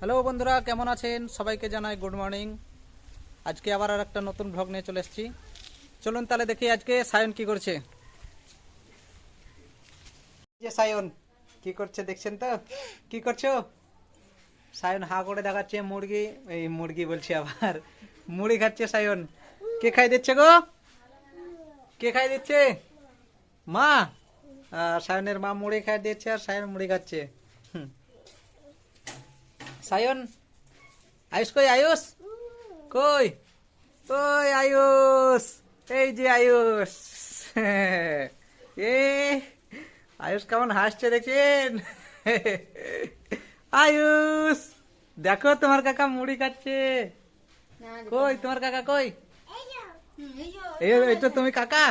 Hello বন্ধুরা, কেমন আছেন? সবাইকে জানাই গুড মর্নিং আজকে আবার আর একটা নতুন ভ্লগ নিয়ে চলে এসেছি। চলুন তাহলে দেখি আজকে সায়ন কি করছে। যে সায়ন, কি করছে দেখছেন তো? কি করছ? সায়ন হা করে দেখাচ্ছে মুরগি, এই মুরগি বলছি আবার। মুড়ি খাচ্ছে সায়ন। কে খাই দিচ্ছে গো? কে খাই দিচ্ছে? মা? সায়নের মা মুড়ি খাই দিচ্ছে আর সায়ন মুড়ি খাচ্ছে। সায়ন আয়ুষ কই আয়ুষ? কই? ওই আয়ুষ? এই যে আয়ুষ। এ আয়ুষ কেমন হাসছে দেখছেন? আয়ুষ দেখো তোমার কাকা মুড়ি খাচ্ছে। কই তোমার কাকা কই? এই এই তো তুমি কাকা?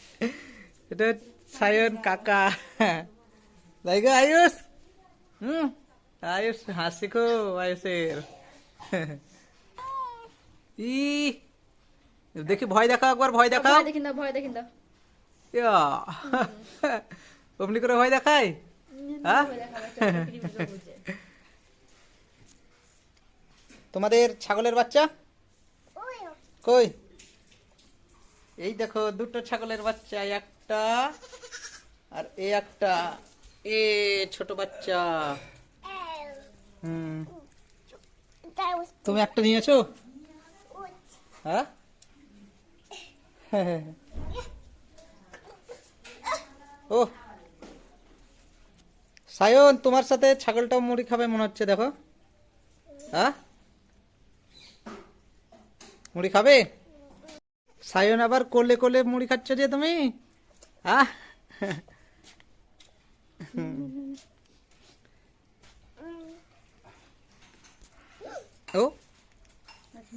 এটা সায়ন কাকা। তাই গো আয়ুষ? হুম আয়ুষ হাসি খো আয়ুষের ই দেখি ভয় দেখাও একবার ভয় দেখাও। ভয় দেখিন দাও ভয় দেখিন দাও ইয়া। অমনি করে ভয় দেখায়? হ্যাঁ? তোমাদের ছাগলের বাচ্চা? কই? এই দেখো দুটো ছাগলের বাচ্চা একটা আর এ একটা। এ ছোট বাচ্চা। তুমি একটা নিয়েছো? হ্যাঁ? ও। সায়ন তোমার সাথে ছাগলটাও মুড়ি খাবে মনে হচ্ছে দেখো। হ্যাঁ? মুড়ি খাবে? সায়ন আবার কোলে কোলে মুড়ি খাচ্ছ যে তুমি। আহ। ও?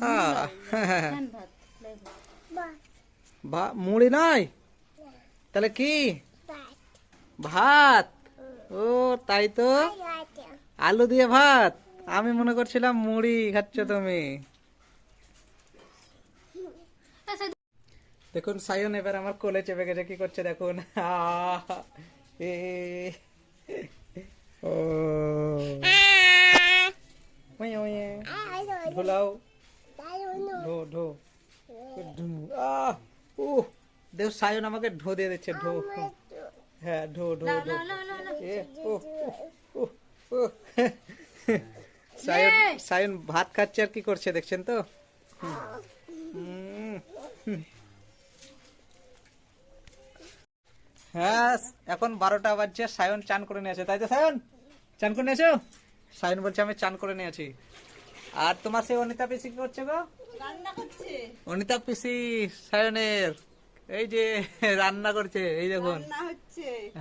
মুড়ি নয় তাহলে কি? ভাত? ও তাই তো? আলু দিয়ে ভাত? আমি মনে করছিলাম মুড়ি খাচ্ছ তুমি। দেখুন সায়ন এবার আমার কোলে চেপে গেছে কি করছে দেখুন? আহ, এ দেখ সায়ন আমাকে ঢো দিয়ে দিচ্ছে ঢো হ্যাঁ ঢো ঢো ঢো। এ ও ও ও। সায়ন সায়ন ভাত খাচ্ছে আর কি করছে দেখছেন তো। হ্যাঁ এখন বারোটা বাজছে সায়ন চান করে নিয়েছে তাই তো সায়ন? চান করে নিয়েছো সায়ন বলছে আমি চান করে নিয়েছি আর তোমার সেই অনিতা পিসি কি করছে গো? অনিতা পিসি সায়নের। এই যে রান্না করছে এই দেখুন।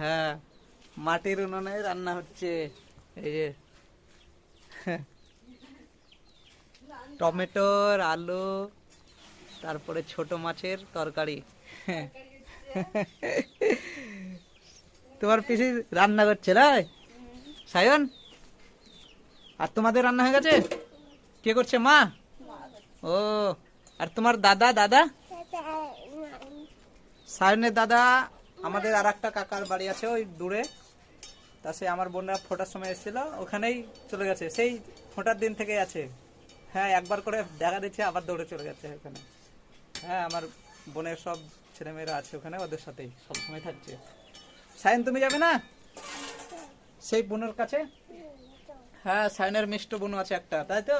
হ্যাঁ মাটির উনুনে রান্না হচ্ছে। এই যে। টমেটোর আলু তারপরে ছোট মাছের তরকারি। তোমার পিসি রান্না করছে রাই সায়ন? আর তোমাদের রান্না হয়ে গেছে? কে করছে মা? ও আর তোমার দাদা দাদা? সায়নের দাদা আমাদের আর একটা কাকার বাড়ি আছে ওই দূরে। তা সে আমার বোনরা ফোটার সময় এসেছিল ওখানেই চলে গেছে। সেই ফোটার দিন থেকেই আছে। হ্যাঁ একবার করে দেখা দিচ্ছে আবার দৌড়ে চলে গেছে ওখানে। হ্যাঁ আমার বোনের সব ছেলেমেয়েরা আছে ওখানে ওদের সাথেই সবসময় থাকছে। সায়ন তুমি যাবে না? সেই বোনের কাছে? হ্যাঁ সায়নের মিষ্ট বোন আছে একটা তাই তো?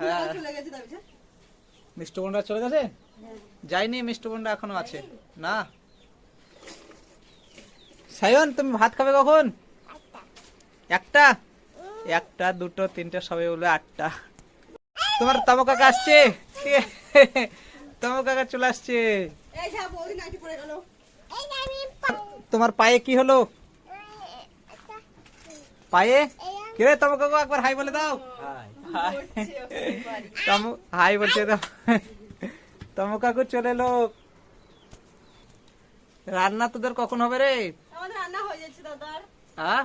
হ্যাঁ। মিষ্ট বোনরা চলে গেছে? যাইনি মিষ্ট বোনরা এখনও আছে। না? সায়ন তুমি ভাত খাবে কখন? একটা? একটা দুটো তিনটে সবে বলে আটটা। তোমার তামো কাকা আসছে? তামো কাকা চলে আসছে। তোমার পায়ে কি হলো? পায়ে? কে রে তামো কাকু একবার হাই বলে দাও। তামো হাই বলছে দাও তামো কাকু চলে এলো রান্না তোদের কখন হবে রে? আমাদের রান্না হয়ে যাচ্ছে দাদার হ্যাঁ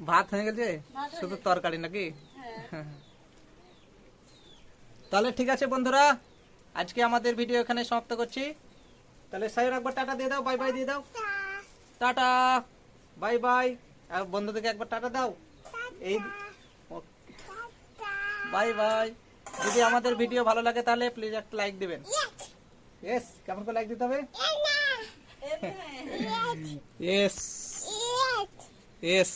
ভাত হয়ে গেছে? শুধু তরকারি নাকি? হ্যাঁ। তাহলে ঠিক আছে বন্ধুরা। আজকে আমাদের ভিডিও এখানে সমাপ্ত করছি। তাহলে সাইর একবার টাটা দিয়ে দাও বাই বাই দিয়ে দাও। টাটা। Bye bye. আর বন্ধুদেরকে একবার টাটা দাও। এই বাই বাই। যদি আমাদের ভিডিও ভালো লাগে তাহলে প্লিজ একটা লাইক দিবেন। ইয়েস কেমন করে লাইক দিতে হবে? Yes yes